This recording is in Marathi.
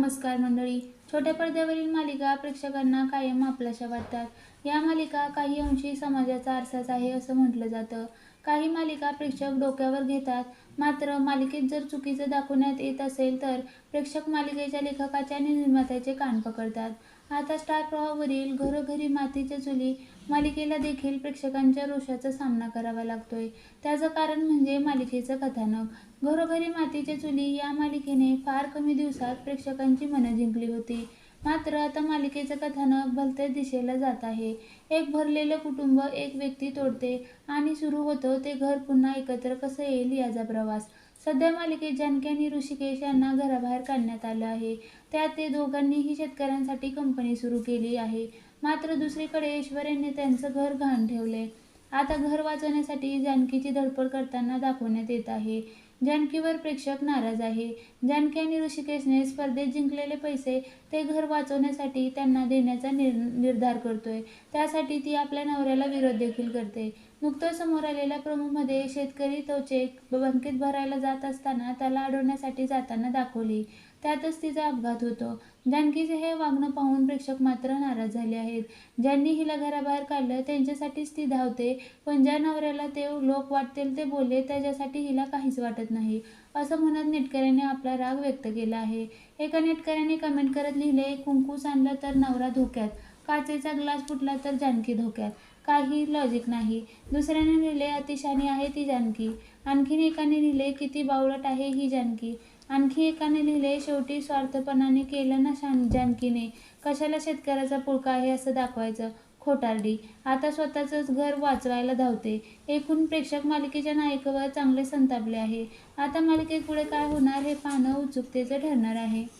नमस्कार मंडळी. छोट्या पडद्यावरील मालिका प्रेक्षकांना कायम आपल्याशा वाटतात. या मालिका काही अंशी समाजाचा आरसाच आहे असं म्हटलं जातं. काही मालिका प्रेक्षक डोक्यावर घेतात. मात्र मालिकेत जर चुकीचं दाखवण्यात येत असेल तर प्रेक्षक मालिकेच्या लेखकाचे आणि निर्मात्याचे कान पकडतात. आता स्टार प्रवाहावरील घरोघरी मातीच्या चुली मालिकेला देखील प्रेक्षकांच्या रोषाचा सामना करावा लागतोय. त्याचं कारण म्हणजे मालिकेचं कथानक. घरोघरी मातीच्या चुली या मालिकेने फार कमी दिवसात प्रेक्षकांची मनं जिंकली होती. मात्र आता मालिकेचं कथानक भलत्याच दिशेला जात आहे. एक भरलेलं कुटुंब एक व्यक्ती तोडते आणि सुरू होतं ते घर पुन्हा एकत्र कसं येईल याचा प्रवास. सध्या मालिकेत जानकी आणि ऋषिकेश यांना घराबाहेर काढण्यात आलं आहे. त्यात ते दोघांनीही शेतकऱ्यांसाठी कंपनी सुरू केली आहे. मात्र दुसरीकडे ऐश्वर्याने त्यांचं घर घाण ठेवले आता घर वाचवण्यासाठी जानकीची धडपड करताना दाखवण्यात येत आहे. जानकीवर प्रेक्षक नाराज आहे. जानकी आणि ऋषिकेशने स्पर्धेत जिंकलेले पैसे ते घर वाचवण्यासाठी त्यांना देण्याचा निर्धार करतोय. त्यासाठी ती आपल्या नवऱ्याला विरोध देखील करते. नुकतंच समोर आलेल्या प्रमोमध्ये शेतकरी तो चेक बँकेत भरायला जात असताना त्याला अडवण्यासाठी जाताना दाखवली. त्यातच तिचा अपघात होतो. जानकीचे हे वागणं पाहून प्रेक्षक मात्र नाराज झाले आहेत. ज्यांनी हिला घराबाहेर काढलं त्यांच्यासाठीच ती धावते. पण ज्या नवऱ्याला ते लोक वाटतील ते बोलले त्याच्यासाठी हिला काहीच वाटत नाही. असं म्हणत नेटकऱ्याने आपला राग व्यक्त केला आहे. एका नेटकऱ्याने कमेंट करत लिहिले कुंकू सांडलं तर नवरा धोक्यात. काचेचा ग्लास फुटला तर जानकी धोक्यात. काही लॉजिक नाही. दुसऱ्याने लिहिले अतिशानी आहे ती जानकी. आणखीन एकाने लिहिले किती बावळट आहे ही जानकी. आणखी एकाने लिहिले शेवटी स्वार्थपणाने केलं ना शान जानकीने. कशाला शेतकऱ्याचा पुळका आहे असं दाखवायचं? खोटारडी. आता स्वतःचंच घर वाचवायला धावते. एकूण प्रेक्षक मालिकेच्या नायकावर चांगले संतापले आहे. आता मालिकेत पुढे काय होणार हे पाहणं उत्सुकतेचं ठरणार आहे.